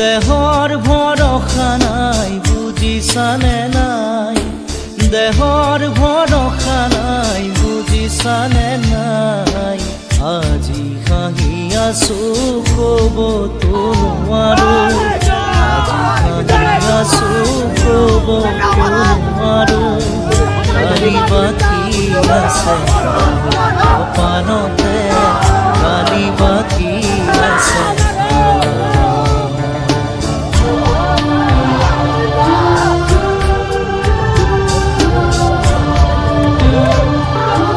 দেহৰ ভৰসা নাই বুজিছানে নাই। দেহৰ ভৰসা নাই বুজিছানে নাই। আজি হাঁহি আছো ক'বতো নোৱাৰো আজি হাঁহি আছো ক'বতো নোৱাৰো কালি বাকী আছে, কপালতে কালি বাকী 啊。